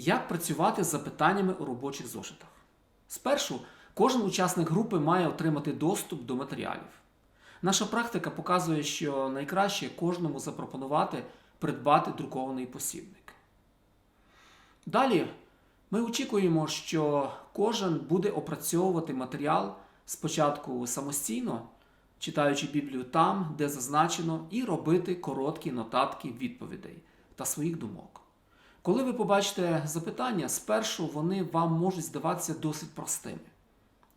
Як працювати з запитаннями у робочих зошитах? Спершу кожен учасник групи має отримати доступ до матеріалів. Наша практика показує, що найкраще кожному запропонувати придбати друкований посібник. Далі ми очікуємо, що кожен буде опрацьовувати матеріал спочатку самостійно, читаючи Біблію там, де зазначено, і робити короткі нотатки відповідей та своїх думок. Коли ви побачите запитання, спершу вони вам можуть здаватися досить простими.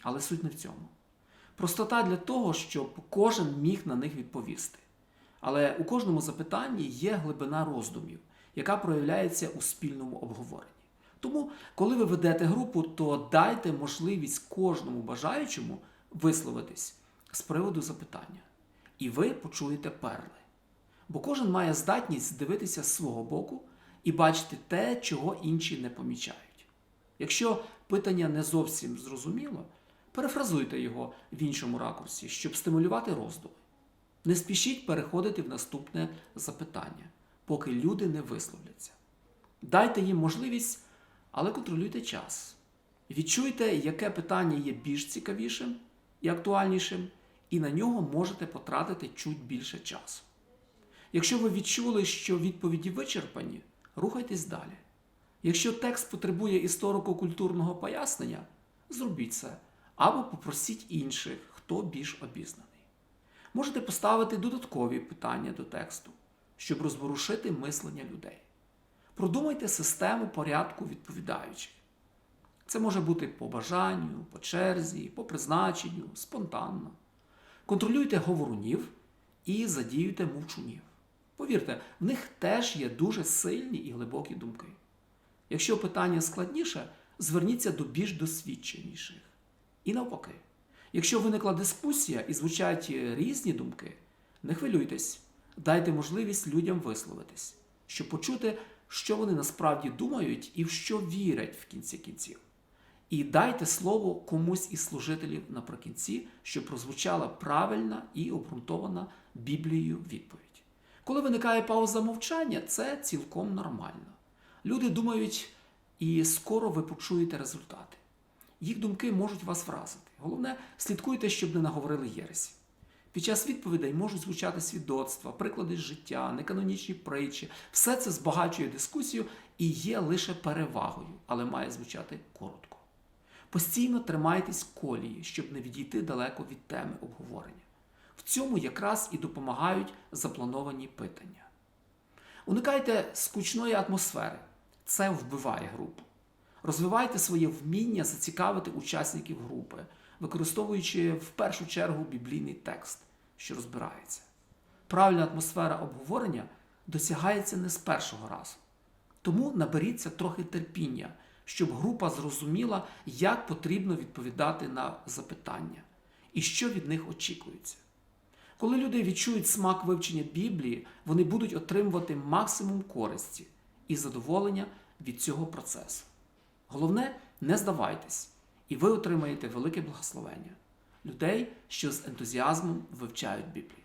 Але суть не в цьому. Простота для того, щоб кожен міг на них відповісти. Але у кожному запитанні є глибина роздумів, яка проявляється у спільному обговоренні. Тому, коли ви ведете групу, то дайте можливість кожному бажаючому висловитись з приводу запитання. І ви почуєте перли. Бо кожен має здатність дивитися з свого боку і бачити те, чого інші не помічають. Якщо питання не зовсім зрозуміло, перефразуйте його в іншому ракурсі, щоб стимулювати роздуми. Не спішіть переходити в наступне запитання, поки люди не висловляться. Дайте їм можливість, але контролюйте час. Відчуйте, яке питання є більш цікавішим і актуальнішим, і на нього можете потратити чуть більше часу. Якщо ви відчули, що відповіді вичерпані, рухайтесь далі. Якщо текст потребує історико-культурного пояснення, зробіть це або попросіть інших, хто більш обізнаний. Можете поставити додаткові питання до тексту, щоб розворушити мислення людей. Продумайте систему порядку відповідаючих. Це може бути по бажанню, по черзі, по призначенню, спонтанно. Контролюйте говорунів і задіюйте мовчунів. Повірте, в них теж є дуже сильні і глибокі думки. Якщо питання складніше, зверніться до більш досвідченіших. І навпаки, якщо виникла дискусія і звучать різні думки, не хвилюйтесь, дайте можливість людям висловитись, щоб почути, що вони насправді думають і в що вірять в кінці кінців. І дайте слово комусь із служителів наприкінці, щоб прозвучала правильна і обґрунтована Біблією відповідь. Коли виникає пауза мовчання, це цілком нормально. Люди думають, і скоро ви почуєте результати. Їх думки можуть вас вразити. Головне, слідкуйте, щоб не наговорили єресі. Під час відповідей можуть звучати свідоцтва, приклади з життя, неканонічні притчі. Все це збагачує дискусію і є лише перевагою, але має звучати коротко. Постійно тримайтесь колії, щоб не відійти далеко від теми обговорення. В цьому якраз і допомагають заплановані питання. Уникайте скучної атмосфери. Це вбиває групу. Розвивайте своє вміння зацікавити учасників групи, використовуючи в першу чергу біблійний текст, що розбирається. Правильна атмосфера обговорення досягається не з першого разу. Тому наберіться трохи терпіння, щоб група зрозуміла, як потрібно відповідати на запитання і що від них очікується. Коли люди відчують смак вивчення Біблії, вони будуть отримувати максимум користі і задоволення від цього процесу. Головне, не здавайтесь, і ви отримаєте велике благословення людей, що з ентузіазмом вивчають Біблію.